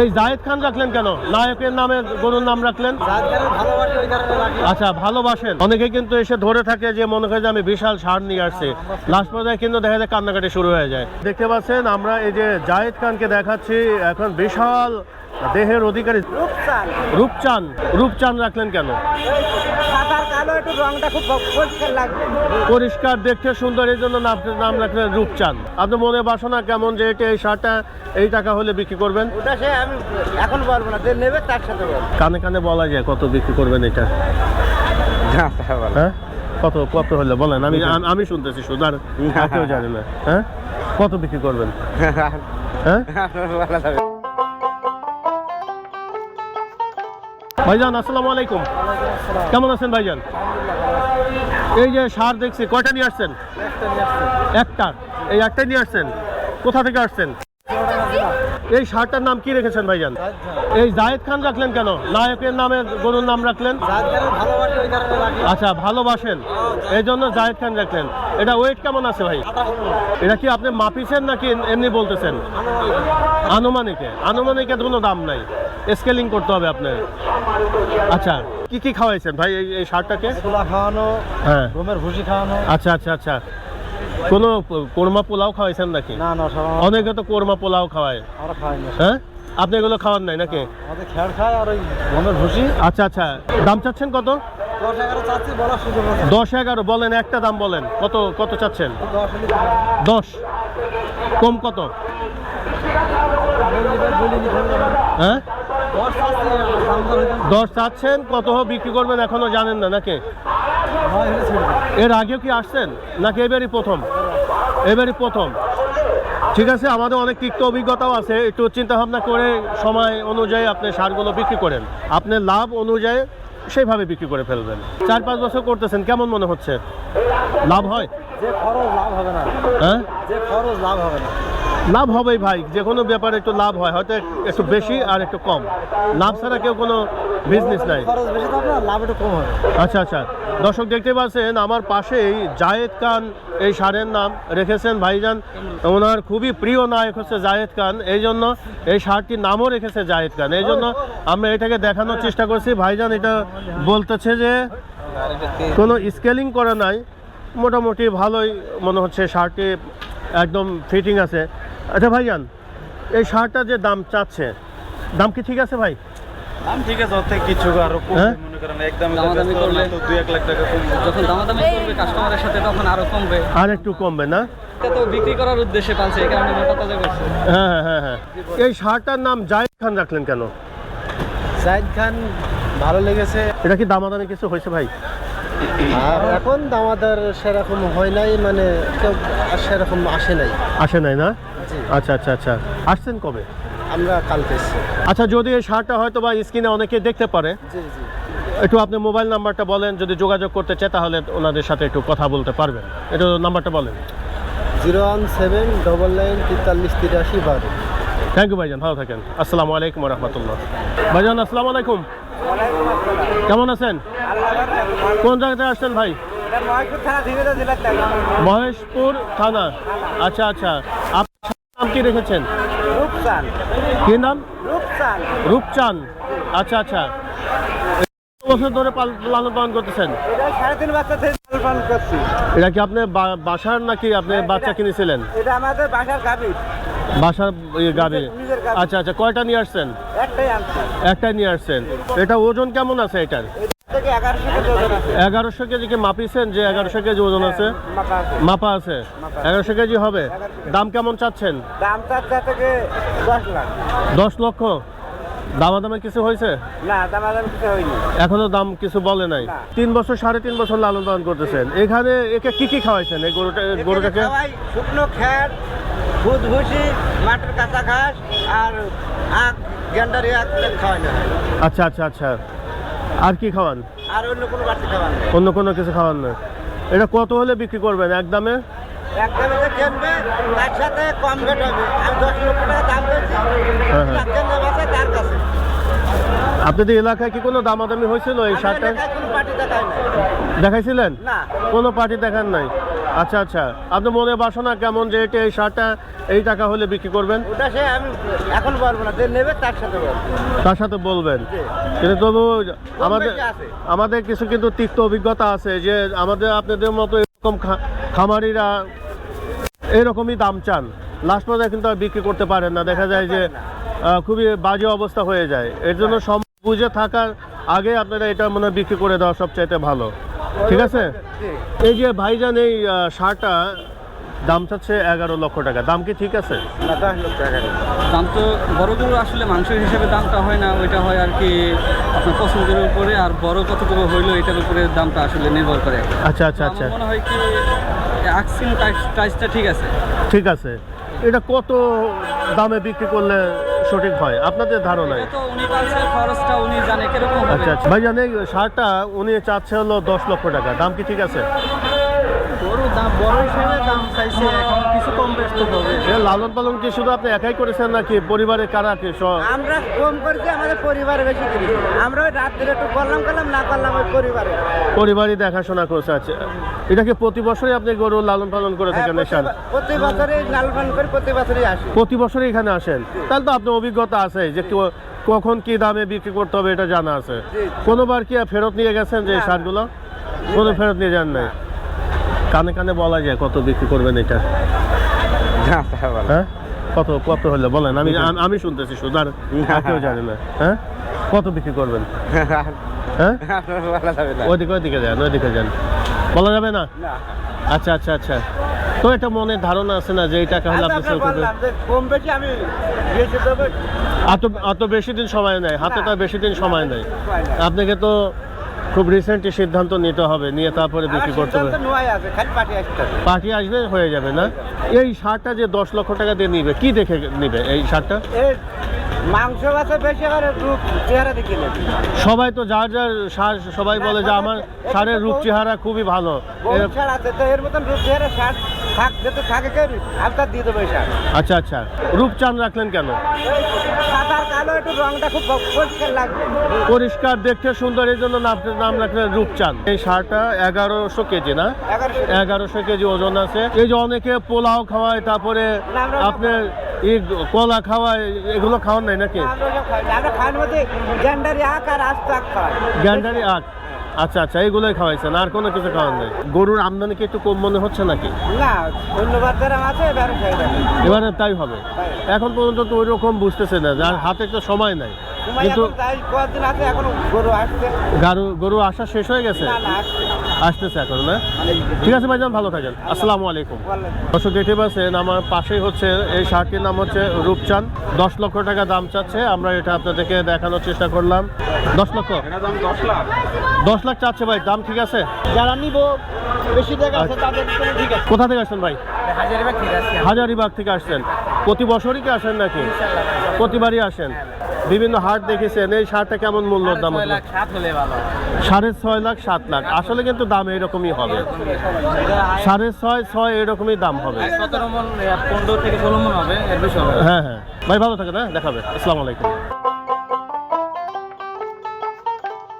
এই জাহেদ খান রাখলেন কেন? নায়কের নামে গরুর নাম রাখলেন? আচ্ছা ভালোবাসেন। অনেকে কিন্তু এসে ধরে থাকে যে মনে হয় যে আমি বিশাল সার নিয়ে আসছি। লাস্ট পর্যায়ে কিন্তু দেখা যায় কান্নাকাটি শুরু হয়ে যায়। দেখতে পাচ্ছেন আমরা এই যে জাহেদ খানকে দেখাচ্ছি এখন বিশাল দেহের অধিকারী। রূপচান রূপচান রাখলেন কেন? একটু রংটা খুব পরিষ্কার লাগবে পরিষ্কার দেখতে সুন্দর এই জন্য নাম নাম রাখলেন রূপচান আপনার মনে বাসনা কেমন যে এটা এই শার্টটা এই টাকা হলে বিক্রি করবেন? ওটা সে আমি এখন বলব না যে নেবে তার সাথে বলব। কানে কানে বলা যায় কত বিক্রি করবেন এটা? হ্যাঁ? কত কত হলে বলেন? আমি আমি শুনতেছি শুধু আর আর কেউ জানে না। হ্যাঁ? কত বিক্রি করবেন? হ্যাঁ ভাইজান, আসসালামু আলাইকুম। কেমন আছেন ভাইজান? এই যে সার দেখছি, কয়টা নিয়ে আসছেন? একটা। এই একটাই নিয়ে আসছেন? কোথা থেকে আসছেন? এই সারটার নাম কি রেখেছেন ভাইজান? এই জায়েদ খান রাখলেন কেন? নায়কের নামে গরুর নাম রাখলেন? আচ্ছা ভালোবাসেন। এই জন্য জায়েদ খান রাখলেন। এটা ওয়েট কেমন আছে ভাই? এটা কি আপনি মাপিছেন নাকি এমনি বলতেছেন? আনুমানিকে। আনুমানিকে কোনো দাম নাই। স্কেলিং করতে হবে আপনার। আচ্ছা কি কি খাওয়াইছেন? ভাই এই এই সারটাকে? ছোলা খাওয়ানো হ্যাঁ। গমের ভুসি খাওয়ানো। আচ্ছা আচ্ছা আচ্ছা। কোনো কোরমা পোলাও খাওয়াইছেন নাকি? না না অনেকে তো কোরমা পোলাও খাওয়ায়। হ্যাঁ? আপনি এগুলো খাওয়ান নাই নাকি? আমাদের খেয়াল খায় আর ওই গমের ভুসি। আচ্ছা আচ্ছা। দাম চাচ্ছেন কত? দশ এগারো বলেন একটা দাম বলেন। কত কত চাচ্ছেন? দশ কম কত? হ্যাঁ? দশ চাচ্ছেন কত বিক্রি করবেন এখনও জানেন না নাকি। এর আগেও কি আসছেন? নাকি এবারই প্রথম? এবারই প্রথম। ঠিক আছে আমাদের অনেক তিক্ত অভিজ্ঞতাও আছে। একটু চিন্তা ভাবনা করে সময় অনুযায়ী আপনি সারগুলো বিক্রি করেন। আপনার লাভ অনুযায়ী সেইভাবে বিক্রি করে ফেলবেন। চার পাঁচ বছর করতেছেন কেমন মনে হচ্ছে? লাভ হয়? যে খরচ লাভ হবে না। হ্যাঁ? যে খরচ লাভ হবে না। লাভ হবেই ভাই যে কোনো ব্যাপারে একটু লাভ হয় হয়তো একটু বেশি আর একটু কম। লাভ ছাড়া কেউ কোনো বিজনেস নাই। লাভ একটু কম হবে আচ্ছা আচ্ছা। দর্শক দেখতে পাচ্ছেন আমার পাশেই জায়েদ খান এই সারের নাম রেখেছেন ভাইজান। ওনার খুবই প্রিয় নায়ক হচ্ছে জায়েদ খান এই জন্য এই সারটির নামও রেখেছে জায়েদ খান। এই জন্য আমরা এটাকে দেখানোর চেষ্টা করছি। ভাইজান এটা বলতেছে যে কোনো স্কেলিং করা নাই। মোটামুটি ভালোই মনে হচ্ছে শার্টটি একদম ফিটিং আছে। আচ্ছা ভাই ভাইজান এই শার্টটা যে দাম চাচ্ছে দাম কি ঠিক আছে ভাই? দাম ঠিক আছে ওর থেকে কিছু আরও কমবে হ্যাঁ? মনে করেন একদম দামাদামি করলে? দুই এক লাখ টাকা কমবে। যখন দামাদামি করবে কাস্টমারের সাথে তখন আরও কমবে। আর একটু কমবে না? এটা তো বিক্রি করার উদ্দেশ্যে পালছে এই কারণে মোটা তাজা করছে হ্যাঁ হ্যাঁ হ্যাঁ হ্যাঁ। এই শার্টটার নাম জায়েদ খান রাখলেন কেন? জাহিদ খান ভালো লেগেছে। এটা কি দামাদামি কিছু হয়েছে ভাই? আর এখন দামাদার সেরকম হয় নাই মানে কেউ সেরকম আসে নাই। আসে নাই না। আচ্ছা আচ্ছা আচ্ছা। আসছেন কবে? আমরা কালকে আচ্ছা যদি এই শার্টটা হয়তো বা স্ক্রিনে অনেকে দেখতে পারে জি জি। একটু আপনি মোবাইল নাম্বারটা বলেন যদি যোগাযোগ করতে চায় তাহলে ওনাদের সাথে একটু কথা বলতে পারবেন। একটু নাম্বারটা বলেন। Zero one seven double nine তেতাল্লিশ তিরাশি বারো। থ্যাংক ইউ ভাইজান ভালো থাকেন। আসসালামু আলাইকুম রহমতুল্লাহ। ভাইজান আসসালামু আলাইকুম। কেমন আছেন? কোন জায়গা থেকে আসছেন ভাই? মহেশপুর থানা। আচ্ছা আচ্ছা। কি রেখেছেন? রূপসান কি নাম? রূপসান রূপচান আচ্ছা আচ্ছা। কত বছর ধরে লালন পালন করতেছেন? এটা সাড়ে তিন বাচ্চা থেকে পালন করছি। এটা কি আপনি বাসার নাকি আপনি বাচ্চা কিনেছিলেন? এটা আমাদের বাসার গাভী। বাসার ইয়ে গাবে আচ্ছা আচ্ছা কয়টা নিয়ে আসছেন? একটাই আনছি। একটাই নিয়ে আসছেন। এটা ওজন কেমন আছে এটার? এগারোশো কেজি কি মাপিছেন যে এগারোশো কেজি ওজন আছে? মাপা আছে। এগারোশো কেজি হবে। দাম কেমন চাচ্ছেন? দাম দশ লক্ষ? দামাদামে কিছু হয়েছে? না কিছু হয়নি। এখনও দাম কিছু বলে নাই। তিন বছর সাড়ে তিন বছর লালন পালন করতেছেন। এখানে একে কি কি খাওয়াইছেন এই গরুটা গরুটাকে? শুকনো খ্যার দুধ ভুসি মাটির কাঁচা ঘাস আর আখ গেন্ডারি আখ খাওয়াই আচ্ছা আচ্ছা আচ্ছা। আর কি খাওয়ান? আর অন্য কোনো বাড়তি খাওয়ান অন্য কোনো কিছু খাওয়ান না। এটা কত হলে বিক্রি করবেন একদমে একদমে যে কিনবে তার সাথে কম রেট হবে। আমি দশ লক্ষ টাকা দাম পেয়েছি হ্যাঁ, হ্যাঁ। তার কাছে। আপনাদের এলাকায় কি কোনো দামাদামি হয়েছিল এই শার্টটা? দেখাইছিলেন? কোনো পার্টি দেখান নাই? আচ্ছা আচ্ছা। আপনার মনে বাসনা কেমন যে এটা এই শার্টটা এই টাকা হলে বিক্রি করবেন? ওটা সে আমি এখন বলব না যে নেবে তার সাথে তার সাথে বলবেন? কিন্তু তবু আমাদের আমাদের কিছু কিন্তু তিক্ত অভিজ্ঞতা আছে যে আমাদের আপনাদের মতো এরকম খামারিরা এরকমই দাম চান। লাস্ট পর্যায়ে কিন্তু আর বিক্রি করতে পারেন না। দেখা যায় যে খুবই বাজে অবস্থা হয়ে যায়। এর জন্য সম বুঝে থাকার আগে আপনারা এটা মনে হয় বিক্রি করে দেওয়া সবচাইতে ভালো। ঠিক আছে? এই যে ভাইজান এই শার্টটা দাম চাচ্ছে এগারো লক্ষ টাকা। দাম কি ঠিক আছে। দাম তো বড়গুলো আসলে মাংসের হিসেবে দামটা হয় না ওইটা হয় আর কি আপনার পছন্দের উপরে আর বড় কতটুকু হইল এটার উপরে দামটা আসলে নির্ভর করে। আচ্ছা আচ্ছা আচ্ছা। মনে হয় কি আকসিম প্রাইসটা ঠিক আছে। ঠিক আছে। এটা কত দামে বিক্রি করলে সঠিক হয়? আপনাদের ধারণায়? তো উনি পালছে খরচটা উনি জানে কীরকম হবে? আচ্ছা আচ্ছা। ভাইজান এই শার্টটা উনি চাচ্ছে হলো দশ লক্ষ টাকা। দাম কি ঠিক আছে? হিসেবে দাম চাইছে এখন কিছু কম বেশ তো হবে লালন পালন কি শুধু আপনি একাই করেছেন নাকি পরিবারের কারা কি? সব আমরা কম করছি আমাদের পরিবারে বেশি করি আমরা ওই রাত্রে একটু করলাম করলাম না করলাম ওই পরিবারে। পরিবারই দেখাশোনা করছে আচ্ছা। এটা কি প্রতি বছরই আপনি গরু লালন পালন করে হ্যাঁ, থাকেন প্রতি- বছরই লাল পান করে প্রতি বছরই আসি। প্রতি বছরই এখানে আসেন? তাহলে তো আপনার অভিজ্ঞতা আছে যে কখন কি দামে বিক্রি করতে হবে এটা জানা আছে। কোনোবার কি ফেরত নিয়ে গেছেন যে না। কোনো ফেরত নিয়ে যান নাই? কানে কানে বলা যায় কত বিক্রি করবেন এটা? হ্যাঁ? কত কত হলে? বলেন আমি আমি শুনতেছি শুধু আর কেউ জানে না। হ্যাঁ? কত বিক্রি করবেন? হ্যাঁ? ওইদিকে ওইদিকে যান ওইদিকে যান। বলা যাবে না। আচ্ছা আচ্ছা আচ্ছা। তো এটা মনে ধারণা আছে না যে এই টাকা হলে আচ্ছা, আপনি সেল করবেন? বললাম যে কম বেশি আমি অত অত বেশি দিন সময় নেই হাতে তো বেশি দিন সময় নেই। আপনাকে তো খুব রিসেন্টলি সিদ্ধান্ত নিতে হবে নিয়ে তারপরে বিক্রি করতে হবে। পার্টি আসবে হয়ে যাবে না। এই সারটা যে দশ লক্ষ টাকা দিয়ে নিবে কি দেখে নিবে এই শার্টটা এই মাংস আছে বেশি করে রূপ চেহারা দেখে নেবে। সবাই তো যার যার সার সবাই বলে যে আমার সারের রূপ চেহারা খুবই ভালো। এর- আছে তো এর মতন রূপ চেহারা শার্ট থাক যেতে থাকে কে আপনার দিয়ে দেবো শার্ট আচ্ছা আচ্ছা। রূপ চান রাখলেন কেন? একটু রংটা খুব পরিষ্কার লাগবে। পরিষ্কার দেখতে সুন্দর এই জন্য নাম নাম রাখলেন রূপচাঁদ। এই সারটা এগারোশো কেজি না? এগারোশো কেজি। ওজন আছে। এই যে অনেকে পোলাও খাওয়ায় তারপরে আপনি আপনার এই কলা খাওয়ায় এগুলো খাওয়ান নাই নাকি? আমরা খাওয়ার মধ্যে গ্যান্ডারি আখ আর আখ গ্যান্ডারি আখ। আচ্ছা আচ্ছা এইগুলোই খাওয়াইছেন আর কোনো কিছু খাওয়ান নাই? গরুর আমদানি কি একটু কম মনে হচ্ছে নাকি? না বাচ্চারা আছে এবারে তাই হবে। এখন পর্যন্ত তো ওই রকম বুঝতেছে না যার হাতে তো সময় নাই। কিন্তু গরু আসছে। গরু আসা শেষ হয়ে গেছে? আসতেছে এখন না? ঠিক আছে ভাইজান ভালো থাকেন। আসসালামু আলাইকুম। দর্শক দেখতে পাচ্ছেন আমার পাশেই হচ্ছে এই শার্টটির নাম হচ্ছে রূপচাঁদ। দশ লক্ষ টাকা দাম চাচ্ছে আমরা এটা আপনাদেরকে দেখানোর চেষ্টা করলাম। দশ লক্ষ? দশ লাখ চাচ্ছে ভাই দাম ঠিক আছে? যারা নিব বেশি টাকা আছে তাদের জন্য ঠিক আছে। কোথা থেকে আসছেন ভাই? হাজারিবাগ থেকে আসছেন। প্রতি বছরই কি আসেন নাকি? প্রতিবারই আসেন। বিভিন্ন হাট দেখেছেন এই সারটা কেমন মূল্য দাম সাড়ে ছয় লাখ সাত লাখ। আসলে কিন্তু দাম এরকমই হবে। সাড়ে ছয় ছয় এরকমই দাম হবে। সতেরো মন পনেরো থেকে ষোলো মন হবে হবে হ্যাঁ হ্যাঁ। ভাই ভালো থাকে না দেখাবে। আসসালামু আলাইকুম।